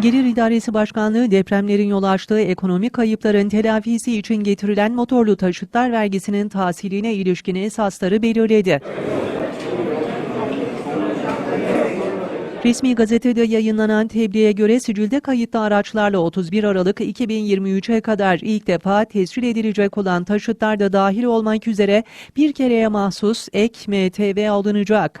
Gelir İdaresi Başkanlığı depremlerin yol açtığı ekonomik kayıpların telafisi için getirilen motorlu taşıtlar vergisinin tahsiline ilişkin esasları belirledi. Resmi gazetede yayınlanan tebliğe göre sicilde kayıtlı araçlarla 31 Aralık 2023'e kadar ilk defa tescil edilecek olan taşıtlar da dahil olmak üzere bir kereye mahsus ek MTV alınacak.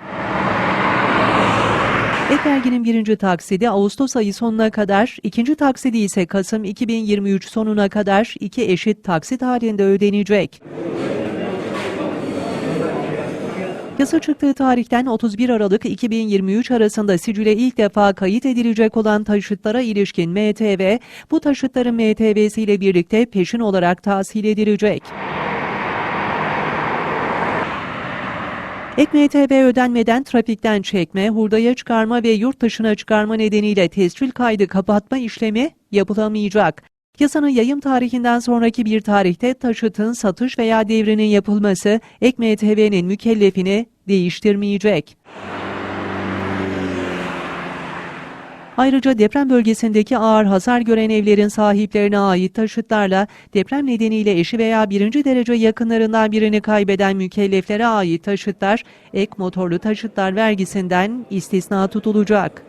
Ek verginin birinci taksidi Ağustos ayı sonuna kadar, ikinci taksidi ise Kasım 2023 sonuna kadar iki eşit taksit halinde ödenecek. Yasa çıktığı tarihten 31 Aralık 2023 arasında sicile ilk defa kayıt edilecek olan taşıtlara ilişkin MTV, bu taşıtların MTV'si ile birlikte peşin olarak tahsil edilecek. Ek MTV ödenmeden trafikten çekme, hurdaya çıkarma ve yurt dışına çıkarma nedeniyle tescil kaydı kapatma işlemi yapılamayacak. Yasanın yayım tarihinden sonraki bir tarihte taşıtın satış veya devrinin yapılması ek MTV'nin mükellefini değiştirmeyecek. Ayrıca deprem bölgesindeki ağır hasar gören evlerin sahiplerine ait taşıtlarla deprem nedeniyle eşi veya birinci derece yakınlarından birini kaybeden mükelleflere ait taşıtlar ek motorlu taşıtlar vergisinden istisna tutulacak.